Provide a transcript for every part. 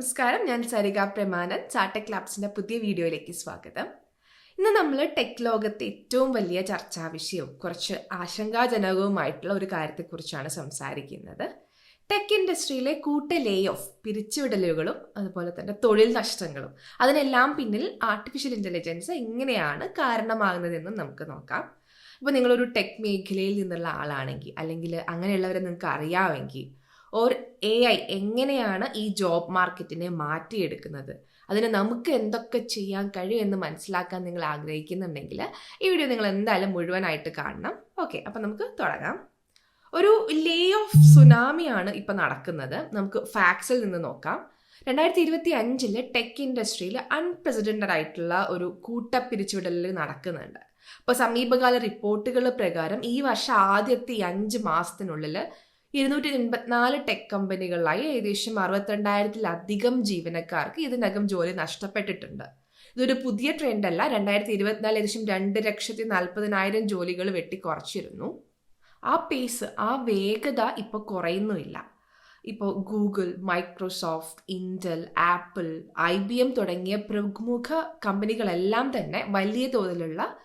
നമസ്കാരം ഞാൻ സരിക പ്രമാനൻ. ചാട്ടക് ലാബ്സിന്റെ പുതിയ വീഡിയോയിലേക്ക് സ്വാഗതം. ഇന്ന് നമ്മൾ ടെക് ലോകത്തെ ഏറ്റവും വലിയ ചർച്ചാ വിഷയവും കുറച്ച് ആശങ്കാജനകവുമായിട്ടുള്ള ഒരു കാര്യത്തെക്കുറിച്ചാണ് സംസാരിക്കുന്നത്. ടെക് ഇൻഡസ്ട്രിയിലെ കൂട്ട ലേ ഓഫ് പിരിച്ചുവിടലുകളും അതുപോലെ തന്നെ തൊഴിൽ നഷ്ടങ്ങളും അതിനെല്ലാം പിന്നിൽ ആർട്ടിഫിഷ്യൽ ഇന്റലിജൻസ് എങ്ങനെയാണ് കാരണമാകുന്നതെന്നും നമുക്ക് നോക്കാം. ഇപ്പോൾ നിങ്ങളൊരു ടെക് മേഖലയിൽ നിന്നുള്ള ആളാണെങ്കിൽ അല്ലെങ്കിൽ അങ്ങനെയുള്ളവരെ നിങ്ങൾക്ക് അറിയാമെങ്കിൽ ഓർ എ ഐ എങ്ങനെയാണ് ഈ ജോബ് മാർക്കറ്റിനെ മാറ്റിയെടുക്കുന്നത്? അതിന് നമുക്ക് എന്തൊക്കെ ചെയ്യാൻ കഴിയും എന്ന് മനസ്സിലാക്കാൻ നിങ്ങൾ ആഗ്രഹിക്കുന്നുണ്ടെങ്കിൽ ഈ വീഡിയോ നിങ്ങൾ എന്തായാലും മുഴുവനായിട്ട് കാണണം. ഓക്കെ അപ്പം നമുക്ക് തുടങ്ങാം. ഒരു ലേ ഓഫ് സുനാമിയാണ് ഇപ്പം നടക്കുന്നത്. നമുക്ക് ഫാക്സിൽ നിന്ന് നോക്കാം. രണ്ടായിരത്തി ഇരുപത്തി അഞ്ചിൽ ടെക് ഇൻഡസ്ട്രിയിൽ അൺപ്രസിഡന്റഡ് ആയിട്ടുള്ള ഒരു കൂട്ടപ്പിരിച്ചുവിടലിൽ നടക്കുന്നുണ്ട്. അപ്പോൾ സമീപകാല റിപ്പോർട്ടുകൾ പ്രകാരം ഈ വർഷം ആദ്യത്തെ അഞ്ച് മാസത്തിനുള്ളിൽ ഇരുന്നൂറ്റി എൺപത്തിനാല് ടെക് കമ്പനികളിലായി ഏകദേശം അറുപത്തിരണ്ടായിരത്തിലധികം ജീവനക്കാർക്ക് ഇതിനകം ജോലി നഷ്ടപ്പെട്ടിട്ടുണ്ട്. ഇതൊരു പുതിയ ട്രെൻഡ് അല്ല. രണ്ടായിരത്തി ഇരുപത്തിനാല് ഏകദേശം രണ്ട് ലക്ഷത്തി നാൽപ്പതിനായിരം ജോലികൾ വെട്ടിക്കുറച്ചിരുന്നു. ആ പേസ് ആ വേഗത ഇപ്പോൾ കുറയുന്നുമില്ല. ഇപ്പോൾ Google Microsoft Intel Apple I B M തുടങ്ങിയ പ്രമുഖ കമ്പനികളെല്ലാം തന്നെ വലിയ തോതിലുള്ള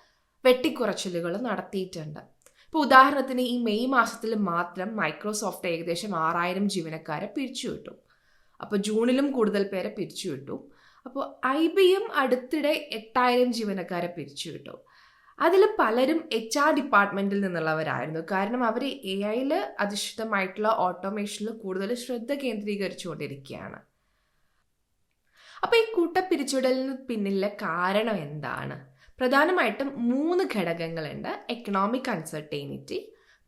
വെട്ടിക്കുറച്ചിലുകൾ നടത്തിയിട്ടുണ്ട്. ഇപ്പോൾ ഉദാഹരണത്തിന് ഈ മെയ് മാസത്തിൽ മാത്രം മൈക്രോസോഫ്റ്റ് ഏകദേശം ആറായിരം ജീവനക്കാരെ പിരിച്ചുവിട്ടു അപ്പോൾ ജൂണിലും കൂടുതൽ പേരെ പിരിച്ചുവിട്ടു അപ്പോൾ ഐ ബി എം അടുത്തിടെ എട്ടായിരം ജീവനക്കാരെ പിരിച്ചുവിട്ടു അതിൽ പലരും എച്ച് ആർ ഡിപ്പാർട്ട്മെന്റിൽ നിന്നുള്ളവരായിരുന്നു. കാരണം അവർ എ ഐയിൽ അധിഷ്ഠിതമായിട്ടുള്ള ഓട്ടോമേഷനിൽ കൂടുതൽ ശ്രദ്ധ കേന്ദ്രീകരിച്ചുകൊണ്ടിരിക്കുകയാണ്. അപ്പോൾ ഈ കൂട്ടപ്പിരിച്ചുവിടലിന് പിന്നിലെ കാരണം എന്താണ്? പ്രധാനമായിട്ടും മൂന്ന് ഘടകങ്ങളുണ്ട്. എക്കണോമിക് അൺസർട്ടൈനിറ്റി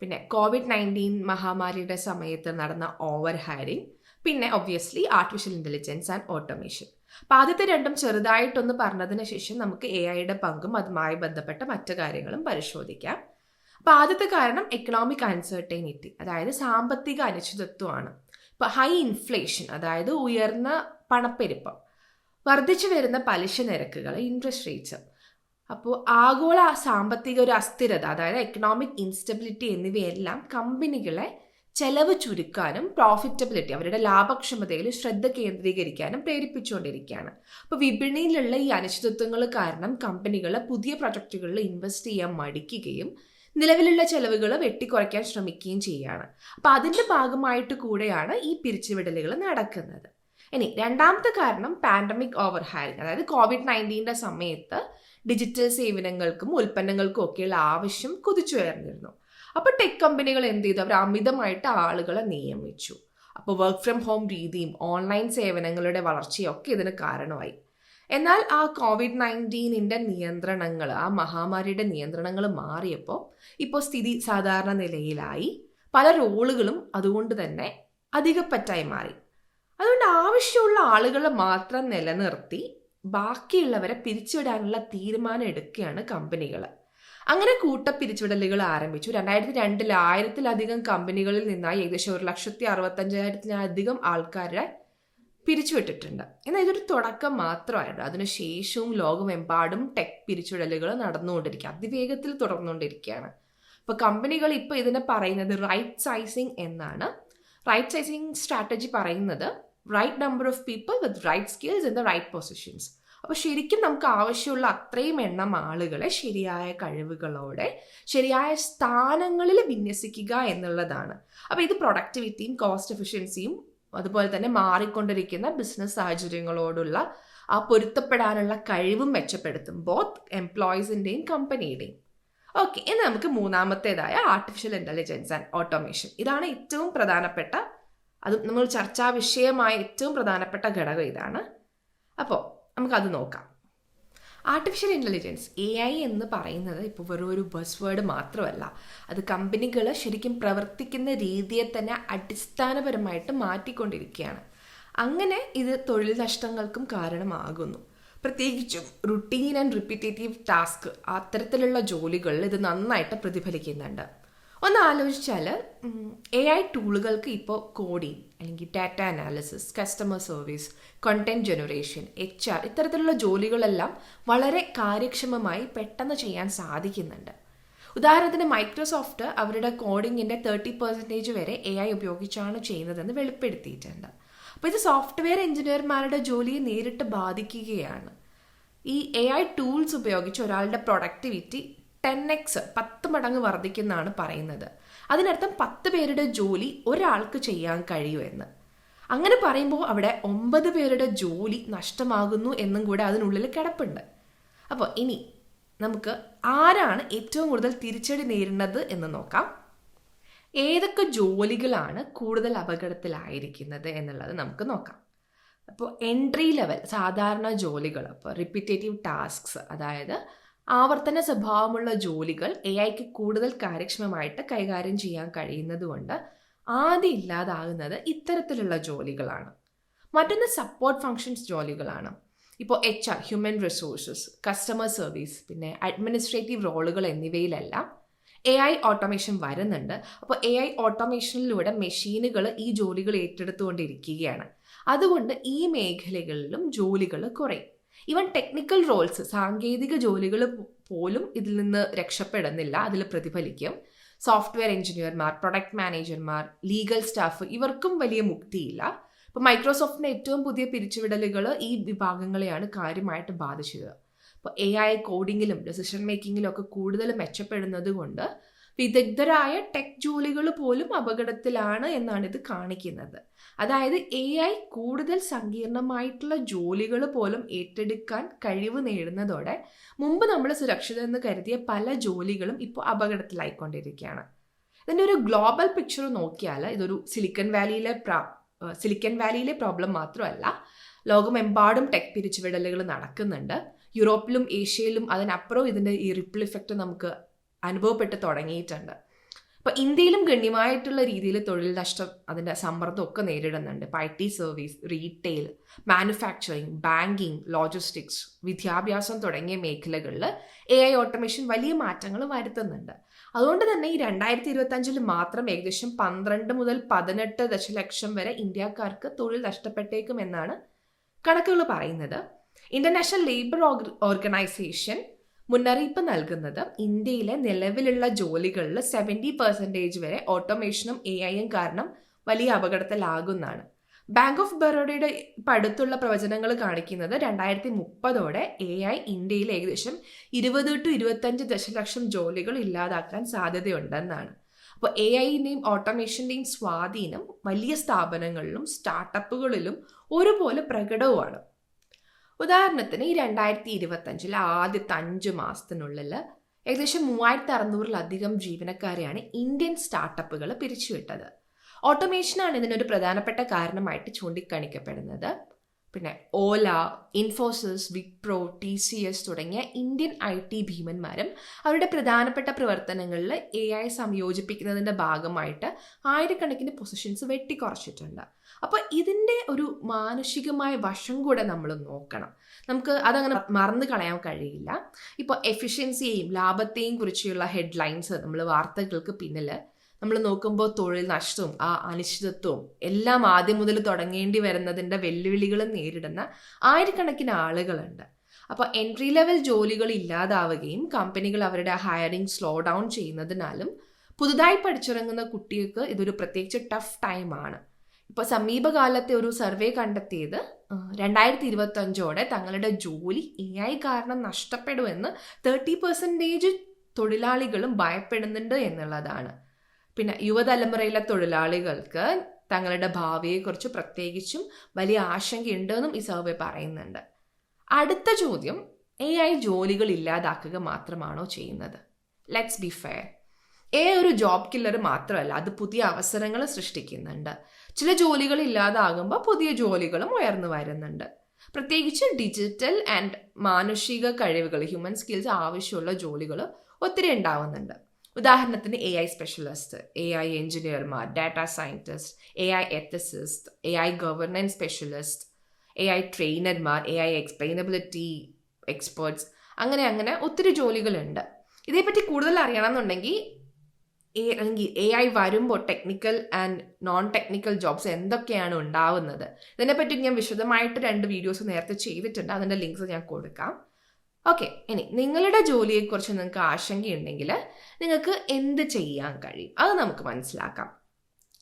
പിന്നെ കോവിഡ് നയന്റീൻ മഹാമാരിയുടെ സമയത്ത് നടന്ന ഓവർ ഹയറിംഗ് പിന്നെ obviously artificial intelligence and automation അപ്പം ആദ്യത്തെ രണ്ടും ചെറുതായിട്ടൊന്ന് പറഞ്ഞതിന് ശേഷം നമുക്ക് എ ഐയുടെ പങ്കും അതുമായി ബന്ധപ്പെട്ട മറ്റു കാര്യങ്ങളും പരിശോധിക്കാം. അപ്പം ആദ്യത്തെ കാരണം എക്കണോമിക് അൺസർട്ടൈനിറ്റി അതായത് സാമ്പത്തിക അനിശ്ചിതത്വമാണ്. ഇപ്പം ഹൈ ഇൻഫ്ലേഷൻ അതായത് ഉയർന്ന പണപ്പെരുപ്പം വർദ്ധിച്ചു വരുന്ന പലിശ നിരക്കുകൾ ഇൻട്രസ്റ്റ് റേറ്റ്സ് അപ്പോൾ ആഗോള സാമ്പത്തിക ഒരു അസ്ഥിരത അതായത് എക്കണോമിക് ഇൻസ്റ്റബിലിറ്റി എന്നിവയെല്ലാം കമ്പനികളെ ചെലവ് ചുരുക്കാനും പ്രോഫിറ്റബിലിറ്റി അവരുടെ ലാഭക്ഷമതയിൽ ശ്രദ്ധ കേന്ദ്രീകരിക്കാനും പ്രേരിപ്പിച്ചുകൊണ്ടിരിക്കുകയാണ്. അപ്പോൾ വിപണിയിലുള്ള ഈ അനിശ്ചിതത്വങ്ങൾ കാരണം കമ്പനികൾ പുതിയ പ്രൊജക്റ്റുകളിൽ ഇൻവെസ്റ്റ് ചെയ്യാൻ മടിക്കുകയും നിലവിലുള്ള ചെലവുകൾ വെട്ടിക്കുറയ്ക്കാൻ ശ്രമിക്കുകയും ചെയ്യുകയാണ്. അപ്പോൾ അതിന്റെ ഭാഗമായിട്ട് കൂടെയാണ് ഈ പിരിച്ചുവിടലുകൾ നടക്കുന്നത്. ഇനി രണ്ടാമത്തെ കാരണം പാൻഡമിക് ഓവർ ഹയറിംഗ് അതായത് കോവിഡ് നയന്റീന്റെ സമയത്ത് ഡിജിറ്റൽ സേവനങ്ങൾക്കും ഉൽപ്പന്നങ്ങൾക്കും ഒക്കെയുള്ള ആവശ്യം കുതിച്ചുയർന്നിരുന്നു. അപ്പോൾ ടെക് കമ്പനികൾ എന്ത് ചെയ്തു? അവർ അമിതമായിട്ട് ആളുകളെ നിയമിച്ചു. അപ്പോൾ വർക്ക് ഫ്രം ഹോം രീതിയും ഓൺലൈൻ സേവനങ്ങളുടെ വളർച്ചയൊക്കെ ഇതിന് കാരണമായി. എന്നാൽ ആ കോവിഡ് നയന്റീനിന്റെ നിയന്ത്രണങ്ങൾ ആ മഹാമാരിയുടെ നിയന്ത്രണങ്ങൾ മാറിയപ്പോൾ ഇപ്പോൾ സ്ഥിതി സാധാരണ നിലയിലായി. പല റോളുകളും അതുകൊണ്ട് തന്നെ അധികപ്പറ്റായി മാറി. അതുകൊണ്ട് ആവശ്യമുള്ള ആളുകളെ മാത്രം നിലനിർത്തി ബാക്കിയുള്ളവരെ പിരിച്ചുവിടാനുള്ള തീരുമാനം എടുക്കുകയാണ് കമ്പനികൾ. അങ്ങനെ കൂട്ട പിരിച്ചുവിടലുകൾ ആരംഭിച്ചു. രണ്ടായിരത്തി രണ്ടിൽ ആയിരത്തിലധികം കമ്പനികളിൽ നിന്നായി ഏകദേശം ഒരു ലക്ഷത്തി അറുപത്തഞ്ചായിരത്തിലധികം ആൾക്കാരെ പിരിച്ചുവിട്ടിട്ടുണ്ട്. എന്നാൽ ഇതൊരു തുടക്കം മാത്രമായിരുന്നു. അതിനുശേഷവും ലോകമെമ്പാടും ടെക് പിരിച്ചുവിടലുകൾ നടന്നുകൊണ്ടിരിക്കുക. അതിവേഗത്തിൽ തുടർന്നുകൊണ്ടിരിക്കുകയാണ്. ഇപ്പോൾ കമ്പനികൾ ഇപ്പോൾ ഇതിനെ പറയുന്നത് റൈറ്റ് സൈസിങ് എന്നാണ്. റൈറ്റ് സൈസിങ് സ്ട്രാറ്റജി പറയുന്നത് right number of people with right skills in the right positions അപ്പോൾ ശരിക്കും നമുക്ക് ആവശ്യമുള്ള അത്രയും എണ്ണം ആളുകളെ ശരിയായ കഴിവുകളോടെ ശരിയായ സ്ഥാനങ്ങളിൽ വിന്യസിക്കുക എന്നുള്ളതാണ്. അപ്പോൾ ഇത് പ്രൊഡക്ടിവിറ്റിയും കോസ്റ്റ് എഫിഷ്യൻസിയും അതുപോലെ തന്നെ മാറിക്കൊണ്ടിരിക്കുന്ന ബിസിനസ് സാഹചര്യങ്ങളോടുള്ള ആ പൊരുത്തപ്പെടാനുള്ള കഴിവും മെച്ചപ്പെടുത്തും ബോത്ത് എംപ്ലോയീസിന്റെയും കമ്പനിയുടെയും ഓക്കെ ഇനി നമുക്ക് മൂന്നാമത്തേതായ ആർട്ടിഫിഷ്യൽ ഇന്റലിജൻസ് ആൻഡ് ഓട്ടോമേഷൻ ഇതാണ് ഏറ്റവും പ്രധാനപ്പെട്ട അത് നമ്മൾ ചർച്ചാ വിഷയമായ ഏറ്റവും പ്രധാനപ്പെട്ട ഘടകം ഇതാണ്. അപ്പോൾ നമുക്കത് നോക്കാം. ആർട്ടിഫിഷ്യൽ ഇന്റലിജൻസ് എ ഐ എന്ന് പറയുന്നത് ഇപ്പോൾ വെറും ഒരു ബസ് വേർഡ് മാത്രമല്ല. അത് കമ്പനികൾ ശരിക്കും പ്രവർത്തിക്കുന്ന രീതിയെ തന്നെ അടിസ്ഥാനപരമായിട്ട് മാറ്റിക്കൊണ്ടിരിക്കുകയാണ്. അങ്ങനെ ഇത് തൊഴിൽ നഷ്ടങ്ങൾക്കും കാരണമാകുന്നു. പ്രത്യേകിച്ചും റുട്ടീൻ ആൻഡ് റിപ്പീറ്റേറ്റീവ് ടാസ്ക് അത്തരത്തിലുള്ള ജോലികളിൽ ഇത് നന്നായിട്ട് പ്രതിഫലിക്കുന്നുണ്ട്. ഒന്ന് ആലോചിച്ചാൽ എ ഐ ടൂളുകൾക്ക് ഇപ്പോൾ കോഡിംഗ് അല്ലെങ്കിൽ data analysis customer service content generation H R ഇത്തരത്തിലുള്ള ജോലികളെല്ലാം വളരെ കാര്യക്ഷമമായി പെട്ടെന്ന് ചെയ്യാൻ സാധിക്കുന്നുണ്ട്. ഉദാഹരണത്തിന് മൈക്രോസോഫ്റ്റ് അവരുടെ കോഡിങ്ങിന്റെ തേർട്ടി പെർസെന്റേജ് വരെ എ ഐ ഉപയോഗിച്ചാണ് ചെയ്യുന്നതെന്ന് വെളിപ്പെടുത്തിയിട്ടുണ്ട്. അപ്പോൾ ഇത് സോഫ്റ്റ്വെയർ എഞ്ചിനീയർമാരുടെ ജോലിയെ നേരിട്ട് ബാധിക്കുകയാണ്. ഈ എ ഐ ടൂൾസ് ഉപയോഗിച്ച് ഒരാളുടെ പ്രൊഡക്ടിവിറ്റി ടെൻ എക്സ് പത്ത് മടങ്ങ് വർദ്ധിക്കുന്നാണ് പറയുന്നത്. അതിനർത്ഥം പത്ത് പേരുടെ ജോലി ഒരാൾക്ക് ചെയ്യാൻ കഴിയൂ എന്ന്. അങ്ങനെ പറയുമ്പോൾ അവിടെ ഒമ്പത് പേരുടെ ജോലി നഷ്ടമാകുന്നു എന്നും കൂടെ അതിനുള്ളിൽ കിടപ്പുണ്ട്. അപ്പോൾ ഇനി നമുക്ക് ആരാണ് ഏറ്റവും കൂടുതൽ തിരിച്ചടി നേരിടുന്നത് എന്ന് നോക്കാം. ഏതൊക്കെ ജോലികളാണ് കൂടുതൽ അപകടത്തിലായിരിക്കുന്നത് എന്നുള്ളത് നമുക്ക് നോക്കാം. അപ്പോൾ എൻട്രി ലെവൽ സാധാരണ ജോലികൾ അപ്പോൾ റിപ്പീറ്റേറ്റീവ് ടാസ്ക്സ് അതായത് ആവർത്തന സ്വഭാവമുള്ള ജോലികൾ എ ഐക്ക് കൂടുതൽ കാര്യക്ഷമമായിട്ട് കൈകാര്യം ചെയ്യാൻ കഴിയുന്നതുകൊണ്ട് ആദ്യം ഇല്ലാതാകുന്നത് ഇത്തരത്തിലുള്ള ജോലികളാണ്. മറ്റൊന്ന് സപ്പോർട്ട് ഫങ്ഷൻസ് ജോലികളാണ്. ഇപ്പോൾ H R human resources customer service പിന്നെ അഡ്മിനിസ്ട്രേറ്റീവ് റോളുകൾ എന്നിവയിലെല്ലാം എ ഐ ഓട്ടോമേഷൻ വരുന്നുണ്ട്. അപ്പോൾ എ ഐ ഓട്ടോമേഷനിലൂടെ മെഷീനുകൾ ഈ ജോലികൾ ഏറ്റെടുത്തുകൊണ്ടിരിക്കുകയാണ്. അതുകൊണ്ട് ഈ മേഖലകളിലും ജോലികൾ കുറയും. ഈവൻ ടെക്നിക്കൽ റോൾസ് സാങ്കേതിക ജോലികൾ പോലും ഇതിൽ നിന്ന് രക്ഷപ്പെടുന്നില്ല അതിൽ പ്രതിഫലിക്കും. സോഫ്റ്റ്വെയർ എഞ്ചിനീയർമാർ പ്രൊഡക്റ്റ് മാനേജർമാർ ലീഗൽ സ്റ്റാഫ് ഇവർക്കും വലിയ മുക്തിയില്ല. ഇപ്പോൾ മൈക്രോസോഫ്റ്റിന്റെ ഏറ്റവും പുതിയ പിരിച്ചുവിടലുകൾ ഈ വിഭാഗങ്ങളെയാണ് കാര്യമായിട്ട് ബാധിച്ചത്. അപ്പോൾ എ ഐ കോഡിങ്ങിലും ഡെസിഷൻ മേക്കിങ്ങിലും ഒക്കെ കൂടുതൽ മെച്ചപ്പെടുന്നത് കൊണ്ട് വിദഗ്ധരായ ടെക് ജോലികൾ പോലും അപകടത്തിലാണ് എന്നാണ് ഇത് കാണിക്കുന്നത്. അതായത് എ ഐ കൂടുതൽ സങ്കീർണമായിട്ടുള്ള ജോലികൾ പോലും ഏറ്റെടുക്കാൻ കഴിവ് നേടുന്നതോടെ മുമ്പ് നമ്മൾ സുരക്ഷിതമെന്ന് കരുതിയ പല ജോലികളും ഇപ്പോൾ അപകടത്തിലായിക്കൊണ്ടിരിക്കുകയാണ്. ഇതിന്റെ ഒരു ഗ്ലോബൽ പിക്ചർ നോക്കിയാൽ ഇതൊരു സിലിക്കൺ വാലിയിലെ സിലിക്കൺ വാലിയിലെ പ്രോബ്ലം മാത്രമല്ല ലോകമെമ്പാടും ടെക് പിരിച്ചുവിടലുകൾ നടക്കുന്നുണ്ട്. യൂറോപ്പിലും ഏഷ്യയിലും അതിനപ്പുറം ഇതിന്റെ ഈ റിപ്പിൾ ഇഫക്റ്റ് നമുക്ക് അനുഭവപ്പെട്ട് തുടങ്ങിയിട്ടുണ്ട്. അപ്പോൾ ഇന്ത്യയിലും ഗണ്യമായിട്ടുള്ള രീതിയിൽ തൊഴിൽ നഷ്ടം അതിന്റെ സമ്മർദ്ദം ഒക്കെ നേരിടുന്നുണ്ട്. ഇപ്പോൾ I T service retail manufacturing banking logistics വിദ്യാഭ്യാസം തുടങ്ങിയ മേഖലകളിൽ എ ഐ ഓട്ടോമേഷൻ വലിയ മാറ്റങ്ങൾ വരുത്തുന്നുണ്ട്. അതുകൊണ്ട് തന്നെ ഈ രണ്ടായിരത്തി ഇരുപത്തഞ്ചിൽ മാത്രം ഏകദേശം പന്ത്രണ്ട് മുതൽ പതിനെട്ട് ദശലക്ഷം വരെ ഇന്ത്യക്കാർക്ക് തൊഴിൽ നഷ്ടപ്പെട്ടേക്കും എന്നാണ് കണക്കുകൾ പറയുന്നത്. ഇന്റർനാഷണൽ ലേബർ ഓർഗനൈസേഷൻ മുന്നറിയിപ്പ് നൽകുന്നത് ഇന്ത്യയിലെ നിലവിലുള്ള ജോലികളിൽ സെവന്റി പെർസെന്റേജ് വരെ ഓട്ടോമേഷനും എ ഐയും കാരണം വലിയ അപകടത്തിലാകുന്നതാണ്. ബാങ്ക് ഓഫ് ബറോഡയുടെ ഇപ്പം അടുത്തുള്ള പ്രവചനങ്ങൾ കാണിക്കുന്നത് രണ്ടായിരത്തി മുപ്പതോടെ എ ഐ ഇന്ത്യയിൽ ഏകദേശം ഇരുപത് ടു ഇരുപത്തഞ്ച് ദശലക്ഷം ജോലികൾ ഇല്ലാതാക്കാൻ സാധ്യതയുണ്ടെന്നാണ്. അപ്പോൾ എ ഐന്റെയും ഓട്ടോമേഷന്റെയും സ്വാധീനം വലിയ സ്ഥാപനങ്ങളിലും സ്റ്റാർട്ടപ്പുകളിലും ഒരുപോലെ പ്രകടവുമാണ്. ഉദാഹരണത്തിന് ഈ രണ്ടായിരത്തി ഇരുപത്തഞ്ചിലെ ആദ്യത്തെ അഞ്ച് മാസത്തിനുള്ളിൽ ഏകദേശം മൂവായിരത്തി അറുന്നൂറിലധികം ജീവനക്കാരെയാണ് ഇന്ത്യൻ സ്റ്റാർട്ടപ്പുകൾ പിരിച്ചുവിട്ടത്. ഓട്ടോമേഷനാണ് ഇതിനൊരു പ്രധാനപ്പെട്ട കാരണമായിട്ട് ചൂണ്ടിക്കാണിക്കപ്പെടുന്നത്. പിന്നെ Ola Infosys Wipro T C S Indian Indian I T ഭീമന്മാരും അവരുടെ പ്രധാനപ്പെട്ട പ്രവർത്തനങ്ങളിൽ എ ഐ സംയോജിപ്പിക്കുന്നതിന്റെ ഭാഗമായിട്ട് ആയിരക്കണക്കിന് പൊസിഷൻസ് വെട്ടിക്കുറച്ചിട്ടുണ്ട്. അപ്പോൾ ഇതിന്റെ ഒരു മാനുഷികമായ വശം കൂടെ നമ്മൾ നോക്കണം. നമുക്ക് അതങ്ങനെ മറന്നു കളയാൻ കഴിയില്ല. ഇപ്പോൾ എഫിഷ്യൻസിയെയും ലാഭത്തെയും കുറിച്ചുള്ള ഹെഡ്ലൈൻസ് നമ്മൾ വാർത്തകൾക്ക് പിന്നിൽ നമ്മൾ നോക്കുമ്പോൾ തൊഴിൽ നഷ്ടവും ആ അനിശ്ചിതത്വവും എല്ലാം ആദ്യം മുതൽ തുടങ്ങേണ്ടി വരുന്നതിന്റെ വെല്ലുവിളികൾ നേരിടുന്ന ആയിരക്കണക്കിന് ആളുകളുണ്ട്. അപ്പോൾ എൻട്രി ലെവൽ ജോലികൾ ഇല്ലാതാവുകയും കമ്പനികൾ അവരുടെ ഹയറിംഗ് സ്ലോ ഡൗൺ ചെയ്യുന്നതിനാലും പുതുതായി പഠിച്ചിറങ്ങുന്ന കുട്ടികൾക്ക് ഇതൊരു പ്രത്യേകിച്ച് ടഫ് ടൈമാണ് ഇപ്പോൾ സമീപകാലത്തെ ഒരു സർവേ കണ്ടെത്തിയത് രണ്ടായിരത്തി ഇരുപത്തഞ്ചോടെ തങ്ങളുടെ ജോലി എ ഐ കാരണം നഷ്ടപ്പെടുമെന്ന് തേർട്ടി പെർസെന്റേജ് തൊഴിലാളികളും ഭയപ്പെടുന്നുണ്ട് എന്നുള്ളതാണ്. പിന്നെ യുവതലമുറയിലെ തൊഴിലാളികൾക്ക് തങ്ങളുടെ ഭാവിയെക്കുറിച്ച് പ്രത്യേകിച്ചും വലിയ ആശങ്കയുണ്ടെന്നും ഈ സർവേ പറയുന്നുണ്ട്. അടുത്ത ചോദ്യം എ ഐ ജോലികൾ ഇല്ലാതാക്കുക മാത്രമാണോ ചെയ്യുന്നത്? ലെറ്റ്സ് ബി ഫെയർ എ ഒരു ജോബ് കില്ലർ മാത്രമല്ല അത് പുതിയ അവസരങ്ങൾ സൃഷ്ടിക്കുന്നുണ്ട്. ചില ജോലികൾ ഇല്ലാതാകുമ്പോൾ പുതിയ ജോലികളും ഉയർന്നു വരുന്നുണ്ട്. പ്രത്യേകിച്ച് ഡിജിറ്റൽ ആൻഡ് മാനുഷിക കഴിവുകൾ ഹ്യൂമൻ സ്കിൽസ് ആവശ്യമുള്ള ജോലികൾ ഒത്തിരി ഉണ്ടാവുന്നുണ്ട്. ഉദാഹരണത്തിന് A I specialist A I എഞ്ചിനീയർമാർ data scientist A I ethicist A I governance specialist A I ട്രെയിനർമാർ A I explainability experts അങ്ങനെ അങ്ങനെ ഒത്തിരി ജോലികളുണ്ട്. ഇതേപ്പറ്റി കൂടുതൽ അറിയണമെന്നുണ്ടെങ്കിൽ അല്ലെങ്കിൽ എ ഐ വരുമ്പോൾ technical and non technical jobs എന്തൊക്കെയാണ് ഉണ്ടാവുന്നത്? ഇതിനെപ്പറ്റി ഞാൻ വിശദമായിട്ട് രണ്ട് വീഡിയോസ് നേരത്തെ ചെയ്തിട്ടുണ്ട്. അതിന്റെ ലിങ്ക്സ് ഞാൻ കൊടുക്കാം. ഓക്കെ ഇനി നിങ്ങളുടെ ജോലിയെക്കുറിച്ച് നിങ്ങൾക്ക് ആശങ്കയുണ്ടെങ്കിൽ നിങ്ങൾക്ക് എന്ത് ചെയ്യാൻ കഴിയും? അത് നമുക്ക് മനസ്സിലാക്കാം.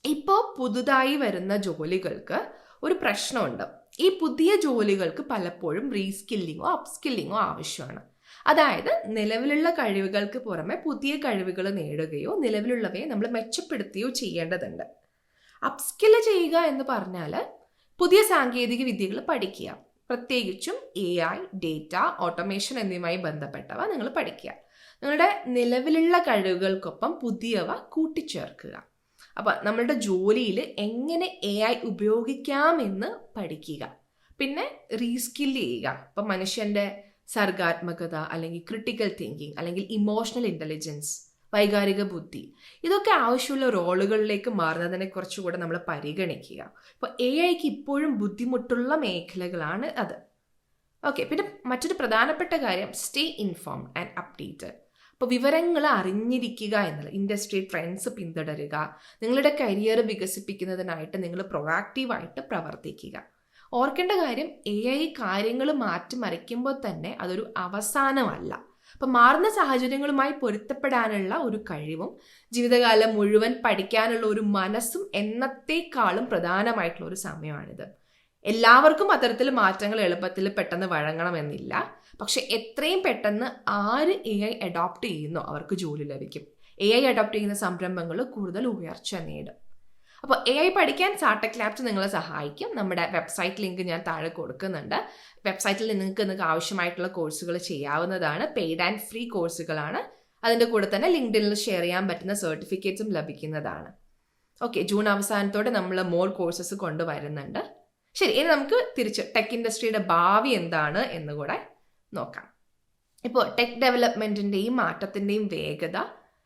ഇപ്പോൾ പുതുതായി വരുന്ന ജോലികൾക്ക് ഒരു പ്രശ്നമുണ്ട്. ഈ പുതിയ ജോലികൾക്ക് പലപ്പോഴും റീസ്കില്ലിങ്ങോ അപ്സ്കില്ലിങ്ങോ ആവശ്യമാണ്. അതായത് നിലവിലുള്ള കഴിവുകൾക്ക് പുറമെ പുതിയ കഴിവുകൾ നേടുകയോ നിലവിലുള്ളവയെ നമ്മൾ മെച്ചപ്പെടുത്തുകയോ ചെയ്യേണ്ടതുണ്ട്. അപ്സ്കില്ല് ചെയ്യുക എന്ന് പറഞ്ഞാൽ പുതിയ സാങ്കേതിക വിദ്യകൾ പഠിക്കുക. പ്രത്യേകിച്ചും എ ഐ ഡേറ്റ ഓട്ടോമേഷൻ എന്നിവയുമായി ബന്ധപ്പെട്ടവ നിങ്ങൾ പഠിക്കുക. നിങ്ങളുടെ നിലവിലുള്ള കഴിവുകൾക്കൊപ്പം പുതിയവ കൂട്ടിച്ചേർക്കുക. അപ്പൊ നമ്മളുടെ ജോലിയിൽ എങ്ങനെ എ ഐ ഉപയോഗിക്കാമെന്ന് പഠിക്കുക. പിന്നെ റീസ്കിൽ ചെയ്യുക. ഇപ്പൊ മനുഷ്യന്റെ സർഗാത്മകത അല്ലെങ്കിൽ ക്രിട്ടിക്കൽ തിങ്കിങ് അല്ലെങ്കിൽ ഇമോഷണൽ ഇന്റലിജൻസ് വൈകാരിക ബുദ്ധി. ഇതൊക്കെ ആവശ്യമുള്ള റോളുകളിലേക്ക് മാറുന്നതിനെ കുറച്ചുകൂടെ നമ്മൾ പരിഗണിക്കുക. അപ്പോൾ എ ഐക്ക് ഇപ്പോഴും ബുദ്ധിമുട്ടുള്ള മേഖലകളാണ് അത്. ഓക്കെ പിന്നെ മറ്റൊരു പ്രധാനപ്പെട്ട കാര്യം സ്റ്റേ ഇൻഫോംഡ് ആൻഡ് അപ്ഡേറ്റഡ് അപ്പോൾ വിവരങ്ങൾ അറിഞ്ഞിരിക്കുക എന്നുള്ളത് ഇൻഡസ്ട്രി ട്രെൻഡ്സ് പിന്തുടരുക നിങ്ങളുടെ കരിയർ വികസിപ്പിക്കുന്നതിനായിട്ട് നിങ്ങൾ പ്രൊവാക്റ്റീവായിട്ട് പ്രവർത്തിക്കുക. ഓർക്കേണ്ട കാര്യം എ ഐ കാര്യങ്ങൾ മാറ്റിമറിക്കുമ്പോൾ തന്നെ അതൊരു അവസാനമല്ല. അപ്പം മാറുന്ന സാഹചര്യങ്ങളുമായി പൊരുത്തപ്പെടാനുള്ള ഒരു കഴിവും ജീവിതകാലം മുഴുവൻ പഠിക്കാനുള്ള ഒരു മനസ്സും എന്നത്തേക്കാളും പ്രധാനമായിട്ടുള്ള ഒരു സമയമാണിത്. എല്ലാവർക്കും അത്തരത്തിൽ മാറ്റങ്ങൾ എളുപ്പത്തിൽ പെട്ടെന്ന് വഴങ്ങണമെന്നില്ല. പക്ഷെ എത്രയും പെട്ടെന്ന് ആര് എ ഐ അഡോപ്റ്റ് ചെയ്യുന്നോ അവർക്ക് ജോലി ലഭിക്കും. എ ഐ അഡോപ്റ്റ് ചെയ്യുന്ന സംരംഭങ്ങൾ കൂടുതൽ ഉയർച്ച നേടും. അപ്പോൾ എ ഐ പഠിക്കാൻ സാർടെക് ലാബ്സ് നിങ്ങളെ സഹായിക്കും. നമ്മുടെ വെബ്സൈറ്റ് ലിങ്ക് ഞാൻ താഴെ കൊടുക്കുന്നുണ്ട്. വെബ്സൈറ്റിൽ നിങ്ങൾക്ക് നിങ്ങൾക്ക് ആവശ്യമായിട്ടുള്ള കോഴ്സുകൾ ചെയ്യാവുന്നതാണ്. പെയ്ഡ് ആൻഡ് ഫ്രീ കോഴ്സുകളാണ് അതിന്റെ കൂടെ തന്നെ ലിങ്ക്ഡിനിൽ ഷെയർ ചെയ്യാൻ പറ്റുന്ന സർട്ടിഫിക്കറ്റ്സും ലഭിക്കുന്നതാണ്. ഓക്കെ ജൂൺ അവസാനത്തോടെ നമ്മൾ മോർ കോഴ്സസ് കൊണ്ടുവരുന്നുണ്ട്. ശരി ഇനി നമുക്ക് തിരിച്ച് ടെക് ഇൻഡസ്ട്രിയുടെ ഭാവി എന്താണ് എന്ന് കൂടെ നോക്കാം. ഇപ്പോൾ ടെക് ഡെവലപ്മെന്റിന്റെയും മാറ്റത്തിന്റെയും വേഗത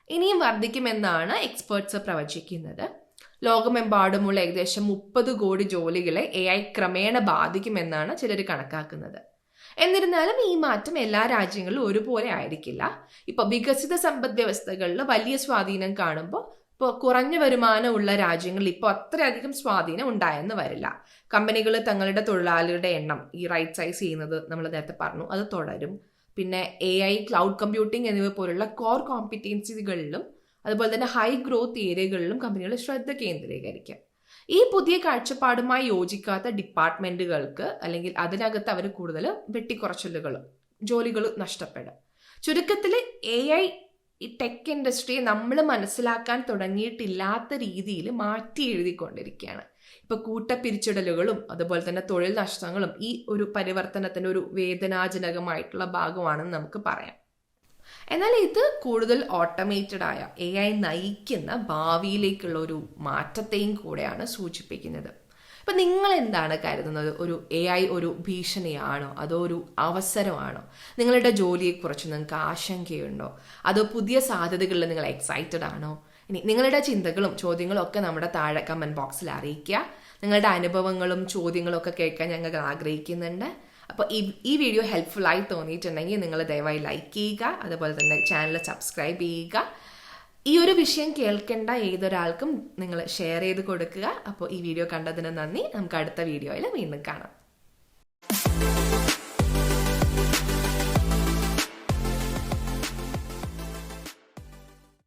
ഇനിയും വർദ്ധിക്കുമെന്നാണ് എക്സ്പേർട്സ് പ്രവചിക്കുന്നത്. ലോകമെമ്പാടുമുള്ള ഏകദേശം മുപ്പത് കോടി ജോലികളെ എ ഐ ക്രമേണ ബാധിക്കുമെന്നാണ് ചിലർ കണക്കാക്കുന്നത്. എന്നിരുന്നാലും ഈ മാറ്റം എല്ലാ രാജ്യങ്ങളിലും ഒരുപോലെ ആയിരിക്കില്ല. ഇപ്പൊ വികസിത സമ്പദ് വ്യവസ്ഥകളിൽ വലിയ സ്വാധീനം കാണുമ്പോൾ ഇപ്പോൾ കുറഞ്ഞ വരുമാനമുള്ള രാജ്യങ്ങളിൽ ഇപ്പോൾ അത്രയധികം സ്വാധീനം ഉണ്ടായെന്ന് വരില്ല. കമ്പനികൾ തങ്ങളുടെ തൊഴിലാളികളുടെ എണ്ണം ഈ റൈറ്റ് സൈസ് ചെയ്യുന്നത് നമ്മൾ നേരത്തെ പറഞ്ഞു അത് തുടരും. പിന്നെ എ ഐ ക്ലൗഡ് കമ്പ്യൂട്ടിംഗ് എന്നിവ പോലുള്ള കോർ കോമ്പിറ്റൻസികളിലും അതുപോലെ തന്നെ ഹൈ ഗ്രോത്ത് ഏരിയകളിലും കമ്പനികൾ ശ്രദ്ധ കേന്ദ്രീകരിക്കാം. ഈ പുതിയ കാഴ്ചപ്പാടുമായി യോജിക്കാത്ത ഡിപ്പാർട്ട്മെന്റുകൾക്ക് അല്ലെങ്കിൽ അതിനകത്ത് അവർ കൂടുതൽ വെട്ടിക്കുറച്ചിലുകളും ജോലികൾ നഷ്ടപ്പെടും. ചുരുക്കത്തിൽ എ ഐ ഈ ടെക് ഇൻഡസ്ട്രിയെ നമ്മൾ മനസ്സിലാക്കാൻ തുടങ്ങിയിട്ടില്ലാത്ത രീതിയിൽ മാറ്റി എഴുതിക്കൊണ്ടിരിക്കുകയാണ്. ഇപ്പൊ കൂട്ടപ്പിരിച്ചിടലുകളും അതുപോലെ തന്നെ തൊഴിൽ നഷ്ടങ്ങളും ഈ ഒരു പരിവർത്തനത്തിന്റെ ഒരു വേദനാജനകമായിട്ടുള്ള ഭാഗമാണെന്ന് നമുക്ക് പറയാം. എന്നാൽ ഇത് കൂടുതൽ ഓട്ടോമേറ്റഡ് ആയ എ ഐ നയിക്കുന്ന ഭാവിയിലേക്കുള്ള ഒരു മാറ്റത്തെയും കൂടെയാണ് സൂചിപ്പിക്കുന്നത്. അപ്പം നിങ്ങൾ എന്താണ് കരുതുന്നത്? ഒരു എ ഐ ഒരു ഭീഷണിയാണോ? അതോ ഒരു അവസരമാണോ? നിങ്ങളുടെ ജോലിയെക്കുറിച്ച് നിങ്ങൾക്ക് ആശങ്കയുണ്ടോ? അതോ പുതിയ സാധ്യതകളിൽ നിങ്ങൾ എക്സൈറ്റഡ് ആണോ? ഇനി നിങ്ങളുടെ ചിന്തകളും ചോദ്യങ്ങളും ഒക്കെ നമ്മുടെ താഴെ കമന്റ് ബോക്സിൽ അറിയിക്കുക. നിങ്ങളുടെ അനുഭവങ്ങളും ചോദ്യങ്ങളും ഒക്കെ കേൾക്കാൻ ഞങ്ങൾ ആഗ്രഹിക്കുന്നുണ്ട്. അപ്പോൾ ഈ ഈ വീഡിയോ ഹെൽപ്ഫുൾ ആയി തോന്നിയിട്ടുണ്ടെങ്കിൽ നിങ്ങൾ ദയവായി ലൈക്ക് ചെയ്യുക അതുപോലെ തന്നെ ചാനൽ സബ്സ്ക്രൈബ് ചെയ്യുക. ഈ ഒരു വിഷയം കേൾക്കേണ്ട ഏതൊരാൾക്കും നിങ്ങൾ ഷെയർ ചെയ്ത് കൊടുക്കുക. അപ്പോൾ ഈ വീഡിയോ കണ്ടതിന് നന്ദി. നമുക്ക് അടുത്ത വീഡിയോയിൽ വീണ്ടും കാണാം.